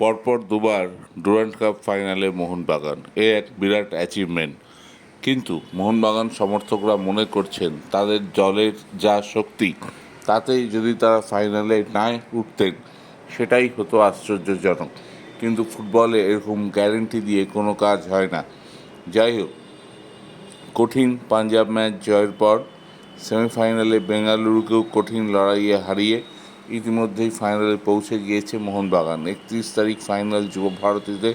পরপর দুবার Durand cup ফাইনালে মোহনবাগান। এ এক বিরাট অ্যাচিভমেন্ট কিন্তু মোহনবাগান সমর্থকরা মনে করছেন, তাদের দলের যা শক্তি, তাতেই যদি তারা ফাইনালে না উঠতেন, সেটাই হতো আশ্চর্যজনক। কিন্তু ফুটবলে এরকম গ্যারেন্টি দিয়ে কোনো কাজ হয় না। যাই হোক, কঠিন পাঞ্জাব ম্যাচ জয়ের পর সেমিফাইনালে বেঙ্গালুরুকেও কঠিন লড়াইয়ে হারিয়ে ইতিমধ্যেই ফাইনালে পৌঁছে গিয়েছে মোহনবাগান। একত্রিশ তারিখ ফাইনাল যুব ভারতীতে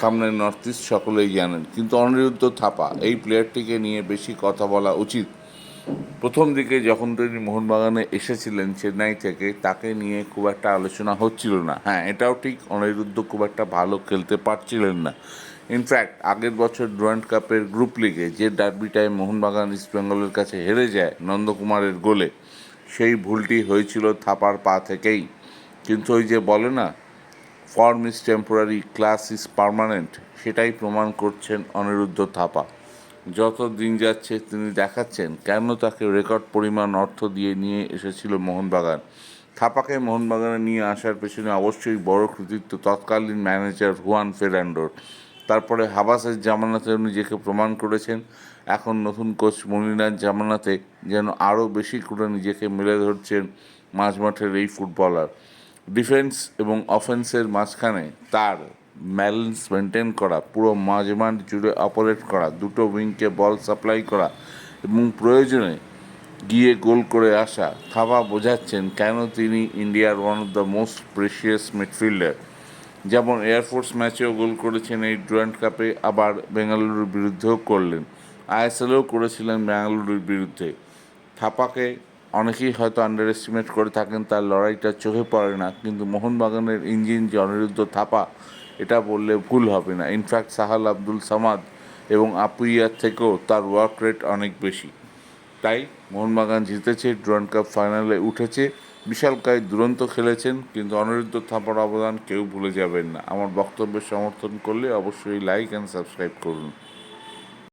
সামনে নর্থ ইস্ট সকলেই জানেন। কিন্তু অনিরুদ্ধ থাপা, এই প্লেয়ারটিকে নিয়ে বেশি কথা বলা উচিত। প্রথম দিকে যখন তিনি মোহনবাগানে এসেছিলেন চেন্নাই থেকে, তাকে নিয়ে খুব একটা আলোচনা হচ্ছিল না। হ্যাঁ এটাও ঠিক, অনিরুদ্ধ খুব একটা ভালো খেলতে পারছিলেন না। ইনফ্যাক্ট আগের বছর ডুরান্ড কাপের গ্রুপ লিগে যে ডার্বিটায় মোহনবাগান ইস্টবেঙ্গলের কাছে হেরে যায় নন্দকুমারের গোলে সেই ভুলটি হয়েছিল থাপার পা থেকেই। কিন্তু ওই যে বলে না form is temporary class is permanent সেটাই প্রমাণ করছেন অনিরুদ্ধ থাপা। যত দিন যাচ্ছে তিনি দেখাচ্ছেন কেন তাকে রেকর্ড পরিমাণ অর্থ দিয়ে নিয়ে এসেছিল মোহনবাগান। থাপাকে মোহনবাগানে নিয়ে আসার পেছনে অবশ্যই বড় কৃতিত্ব তৎকালীন ম্যানেজার হুয়ান ফেরান্ডোর। তারপরে হাবাসের জামানাতে নিজেকে প্রমাণ করেছেন, এখন নতুন কোচ মনিনার জামানাতে যেন আরও বেশি করে নিজেকে মেলে ধরছেন মাঝমাঠের এই ফুটবলার। ডিফেন্স এবং অফেন্সের মাঝখানে তার ব্যালেন্স মেনটেন করা, পুরো মাঝমাঠ জুড়ে অপারেট করা, দুটো উইংকে বল সাপ্লাই করা এবং প্রয়োজনে গিয়ে গোল করে আসা, থাবা বোঝাচ্ছেন কেন তিনি ইন্ডিয়ার one of the most precious midfielder যেমন এয়ারফোর্স ম্যাচেও গোল করেছেন এই ডুরান্ড কাপে, আবার বেঙ্গালুরুর বিরুদ্ধেও করলেন। আইএসএলেও করেছিলেন বেঙ্গালুরুর বিরুদ্ধে। থাপাকে অনেকেই হয়তো আন্ডার এস্টিমেট করে থাকেন, তার লড়াইটা চোখে পড়ে না, কিন্তু মোহনবাগানের ইঞ্জিন যে অনিরুদ্ধ থাপা, এটা বললে ভুল হবে না। ইনফ্যাক্ট সাহাল আব্দুল সামাদ এবং আপুইয়ার থেকেও তার ওয়ার্ক রেট অনেক বেশি। তাই মোহনবাগান জিতেছে ডুরান্ড কাপ ফাইনালে উঠেছে। বিশালকায় দুরন্ত খেলেছেন, কিন্তু অনিরুদ্ধ থাপার অবদান কেউ ভুলে যাবেন না। আমার বক্তব্যের সমর্থন করলে অবশ্যই লাইক অ্যান্ড সাবস্ক্রাইব করুন।